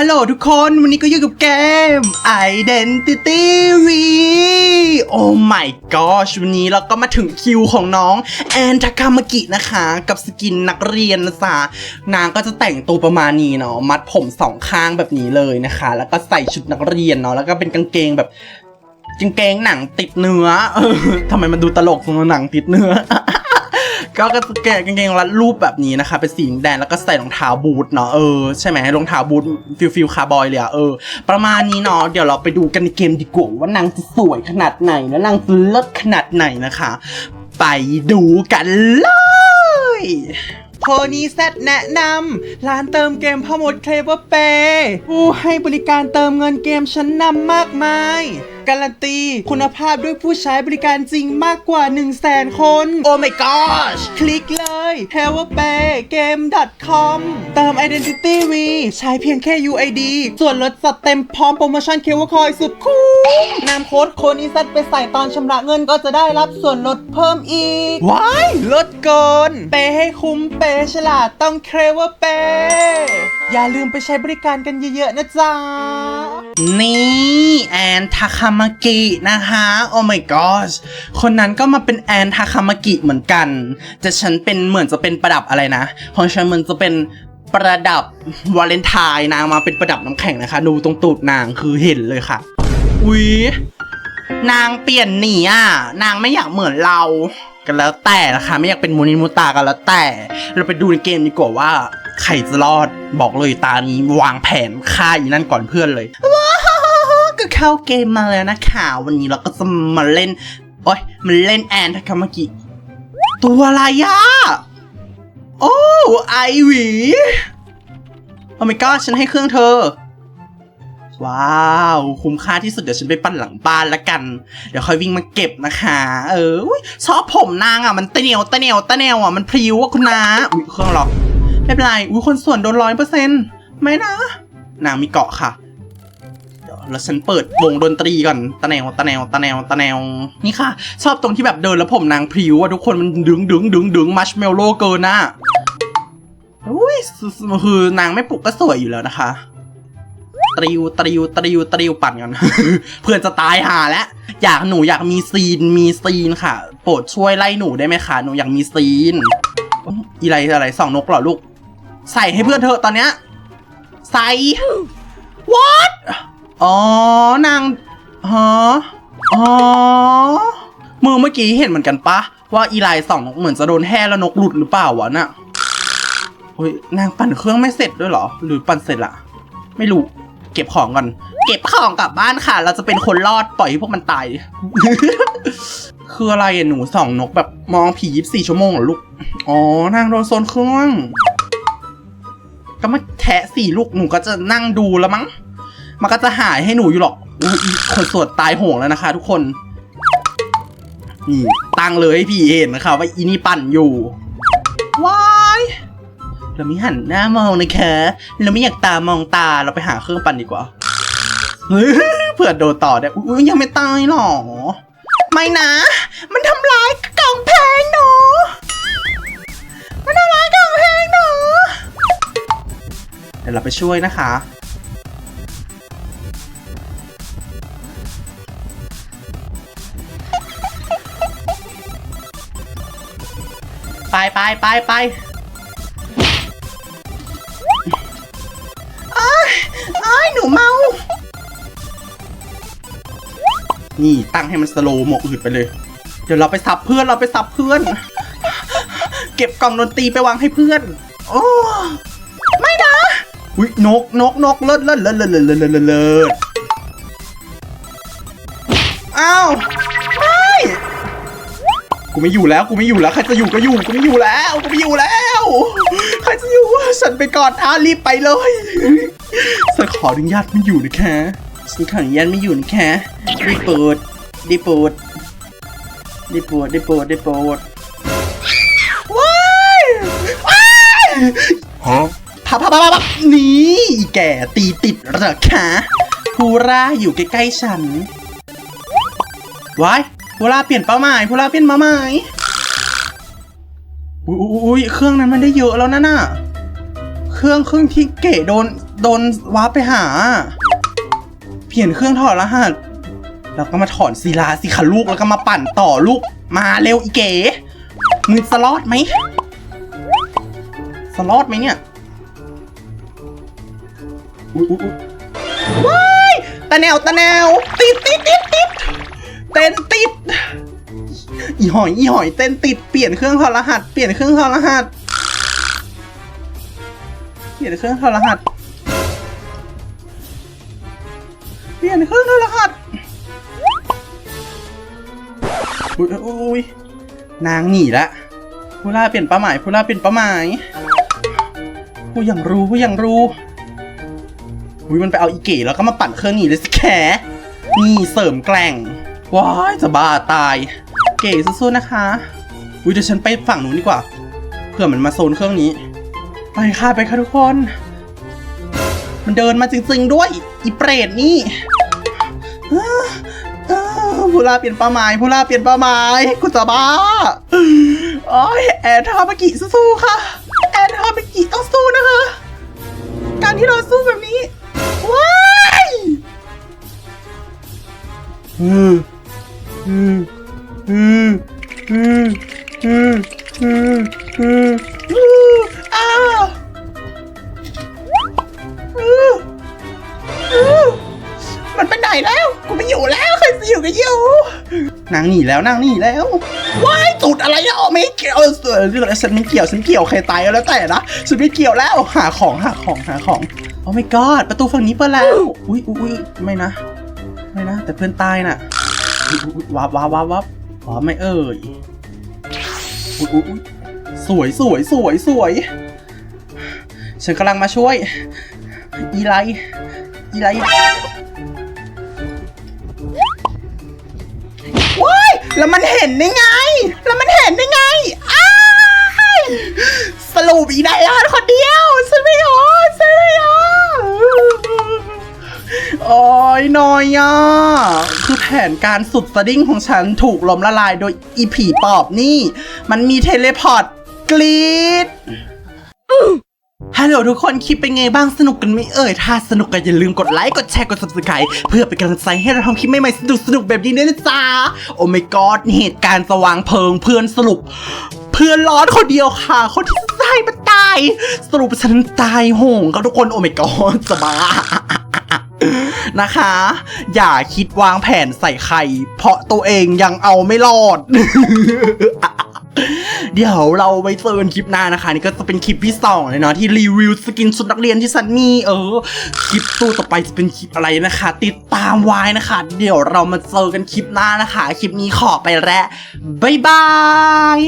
ฮัลโหลทุกคน วันนี้ก็อยู่กับเกม Identity V โอ้ my gosh วันนี้เราก็มาถึงคิวของน้องแอนทาคามากินะคะ กับสกินนักเรียนนะจ๊ะนางก็จะแต่งตัวประมาณนี้เนาะ มัดผมสองข้างแบบนี้เลยนะคะ แล้วก็ใส่ชุดนักเรียนเนาะ แล้วก็เป็นกางเกงแบบกางเกงหนังติดเนื้อ เออทำไมมันดูตลกตรงหนังติดเนื้อ ก็กางเกงกางเกงรัดรูปแบบนี้นะคะ เป็นสีแดงแล้วก็ใส่รองเท้าบูทเนาะเออใช่ไหมรองเท้าบูทฟิลฟิลคาร์บอยเลยอะเออ ประมาณนี้เนาะเดี๋ยวเราไปดูกันในเกมดีกว่าว่านางจะสวยขนาดไหนและนางจะเลิศขนาดไหนนะคะ ไปดูกันเลย โพนี้เซตแนะนำร้านเติมเกมพ่อมดเคลเวอร์เปผู้ให้บริการเติมเงินเกมชั้นนำมากมาย การันตีคุณภาพด้วยผู้ใช้บริการจริงมากกว่า 1 0 0 0 0แสนคน โอ้ my gosh คลิกเลย h e l p p a y game com เติม identity v ใช้เพียงแค่ UID ส่วนลดจัดเต็มพร้อมโปรโมชั่นเคเวอร์คอยสุดคุ้ม นำโค้ดโคนิซัตไปใส่ตอนชำระเงินก็จะได้รับส่วนลดเพิ่มอีก ว้ายลดเกินเปย์ให้คุ้มเปย์ฉลาดต้องเคลเวอร์เปย์อย่าลืมไปใช้บริการกันเยอะๆนะจ๊ะ นี่แอนทาคามากินะคะ โอ้ my gosh คนนั้นก็มาเป็นแอนทาคามากิเหมือนกันแต่ฉันเป็นเหมือนจะเป็นประดับอะไรนะ ของฉันเหมือนจะเป็นประดับวาเลนไทน์นางมาเป็นประดับน้ำแข็งนะคะ ดูตรงตูดนางคือเห็นเลยค่ะ อุ๊ยนางเปลี่ยนหนีอะ นางไม่อยากเหมือนเรา กันแล้วแต่นะคะไม่อยากเป็นมูนินมูตากันแล้วแต่ เราไปดูในเกมดีกว่าว่าใครจะรอดบอกเลยตานี้วางแผนฆ่าอีนั่นก่อนเพื่อนเลยว้าวก็เข้าเกมมาแล้วนะคะวันนี้เราก็จะมาเล่นโอ้ยมาเล่นแอนทาคามากิตัวอะไรอะโอ้ไอวีโอ้ my god ฉันให้เครื่องเธอ ว้าว คุ้มค่าที่สุดเดี๋ยวฉันไปปั้นหลังบ้านละกัน เดี๋ยวค่อยวิ่งมาเก็บนะคะ เออชอบผมนางอะมันตะเหนียวตะเหนียวตะเหนียวอะมันพริ้วอะคุณนาอุ้ยเครื่องล็อกไม่เป็นไรอุ้ยคนส่วนโดนร้อยเปอร์เซ็นต์ไม่นะ นางมีเกาะค่ะเดี๋ยวแล้วฉันเปิดวงดนตรีก่อนตะแนวตะแนวตะแนวตะแนวนี่ค่ะ ชอบตรงที่แบบเดินแล้วผมนางพริ้วอะทุกคนมันดึงดึงดึงดึงมัชเมลโล่เกินน่ะอุ้ยคือนางไม่ปลุกก็สวยอยู่แล้วนะคะ ตริวตริวตริวตริวปั่นกันเพื่อนจะตายหาแล้วอยากหนูอยากมีซีนมีซีนค่ะ โปรดช่วยไล่หนูได้ไหมคะหนูอยากมีซีนอีไรอะไรสองนกเหรอลูก ใส่ให้เพื่อนเธอตอนเนี้ยใส่ what อ๋อนางฮะอ๋อมือเมื่อกี้เห็นเหมือนกันปะว่าอีไลสองนกเหมือนจะโดนแห่แล้วนกหลุดหรือเปล่าวะน่ะเฮ้ยนางปั่นเครื่องไม่เสร็จด้วยเหรอ หรือปั่นเสร็จละไม่รู้ เก็บของก่อน เก็บของกลับบ้านค่ะ เราจะเป็นคนรอดปล่อยให้พวกมันตาย คืออะไรอะหนูส่องนกแบบมองผียีิบสี่ชั่วโมงเหรอลูก อ๋อ นางโดนโซนเครื่องก็มาแทะสี่ลูกหนูก็จะนั่งดูแล้วมั้ง มันก็จะหายให้หนูอยู่หรอกคนสวดตายโหงแล้วนะคะ ทุกคน นี่ตั้งเลยให้พี่เห็นนะคะว่าอีนี่ปั่นอยู่ เราไม่หันหน้ามองนะคะ เราไม่อยากตามองตาเราไปหาเครื่องปั่นดีกว่าเผื่อโดนต่อได้อุ้ยยังไม่ตายหรอ ไม่นะ มันทำร้ายกล่องเพลงหนูมันทำร้ายกล่องเพลงหนูเดี๋ยวเราไปช่วยนะคะ ไปไปไปไปายหนูเมา นี่ตั้งให้มันสโลโมอึดไปเลย เดี๋ยวเราไปสับเพื่อนเราไปสับเพื่อน เก็บกล่องดนตรีไปวางให้เพื่อน โอ้ไม่นะอุ้ยนกนกนกเลิศเลิศเลิศเลิศเลิศเลิศเลิอ้าวไม่กูไม่อยู่แล้วกูไม่อยู่แล้วใครจะอยู่ก็อยู่กูไม่อยู่แล้วกูไม่อยู่แล้ว ใครจะอยู่ฉันไปก่อนอารีบไปเลย ฉันขออนุญาตไม่อยู่นะคะฉันขออนุญาตไม่อยู่นะคะได้โปรดได้โปรดได้โปรดได้โปรดได้โปรดว้ายว้าย Huh? พับพับพับพับนี่อีแก่ตีติดเหรอคะพูราอยู่ใกล้ๆฉันว้ายพูราเปลี่ยนเป้าหมายพูราเปลี่ยนเป้าหมายอุ้ยอุ้ยอุ้ยเครื่องนั้นมันได้เยอะแล้วนะน่ะ เครื่องเครื่องที่เก๋โดน โดนวาร์ปไปหา เปลี่ยนเครื่องถอดรหัส แล้วก็มาถอนศิลาสิคะลูกแล้วก็มาปั่นต่อลูก มาเร็วอีเก๋มึงสลอดไหมสลอดไหมเนี่ยอุ๊ยอุ๊ยอุ๊ยว้ายตะแนวตะแนวติดติดติดติดเต้นติด อีหอยอีหอยเต้นติดเปลี่ยนเครื่องถอดรหัส เปลี่ยนเครื่องถอดรหัสเปลี่ยนเครื่องถอดรหัส เปลี่ยนเครื่องถอดรหัสอุ้ยอุ้ยอุ้ยนางหนีละผู้ล่าเปลี่ยนเป้าหมายผู้ล่าเปลี่ยนเป้าหมายผู้ยังรู้ผู้ยังรู้อุ้ยมันไปเอาอีเก๋แล้วก็มาปั่นเครื่องหนีเลยสิแขนี่เสริมแกล่ง ว้ายจะบ้าตาย เก๋สู้ๆนะคะอุ้ยเดี๋ยวฉันไปฝั่งนู้นดีกว่าเพื่อมันมาโซนเครื่องนี้ ไปค่ะไปค่ะทุกคน มันเดินมาจริงๆด้วย อีเปรตนี่ผู้ล่าเปลี่ยนเป้าหมายผู้ล่าเปลี่ยนเป้าหมายกูจะบ้าโอ้ยแอนทามากิสู้ค่ะ แอนทามากิต้องสู้นะคะ การที่เราสู้แบบนี้ ว้ายอืมอืมอืมอืมอืมอืม หนีแล้วนางหนีแล้วว้ายจุดอะไรอะไม่เกี่ยวเออเรื่องอะไรฉันไม่เกี่ยวฉันเกี่ยวใครตายก็แล้วแต่นะฉันไม่เกี่ยวแล้วหาของหาของหาของโอ้ my god ประตูฝั่งนี้เปิดแล้วอุ้ยอุ้ยไม่นะไม่นะ แต่เพื่อนตายน่ะวับวับวับวับอ๋อไม่เอ่ยอุ๊ยอุ๊ยอุ๊ยสวยสวยสวยสวยฉันกำลังมาช่วย อีไลอีไล เห็นได้ไง แล้วมันเห็นได้ไงอ้ายสรุปอีไดรอดคนเดียวฉันไม่ยอมฉันไม่ยอมโอ้ยนอยอะคือแผนการสุดสดิ้งของฉันถูกล้มละลายโดยอีผีปอบนี่ มันมีเทเลพอร์ตกรีด ฮัลโหลทุกคนคลิปเป็นไงบ้างสนุกกันไหมเอ่ย ถ้าสนุกก็อย่าลืมกดไลค์ กดแชร์ กด subscribe เพื่อเป็นกำลังใจให้เราทำคลิปใหม่ๆสนุกสนุกๆแบบนี้ด้วยนะจ๊ะ โอ้ my god เหตุการณ์สว่างเพลิงเพื่อนสรุป เพื่อนร้อนคนเดียวค่ะ คนที่ตายมันตาย สรุปฉันตายโหงครับทุกคนโอ้ my god จะบ้านะคะ อย่าคิดวางแผนใส่ใคร เพราะตัวเองยังเอาไม่รอด เดี๋ยวเราไปเจอกันคลิปหน้านะคะ นี่ก็จะเป็นคลิปที่สองเลยเนาะที่รีวิวสกินชุดนักเรียนที่ซันนี่เออคลิปตู้ต่อไปจะเป็นคลิปอะไรนะคะ ติดตามไว้นะคะ เดี๋ยวเรามาเจอกันคลิปหน้านะคะ คลิปนี้ขอไปแล้วบ๊ายบาย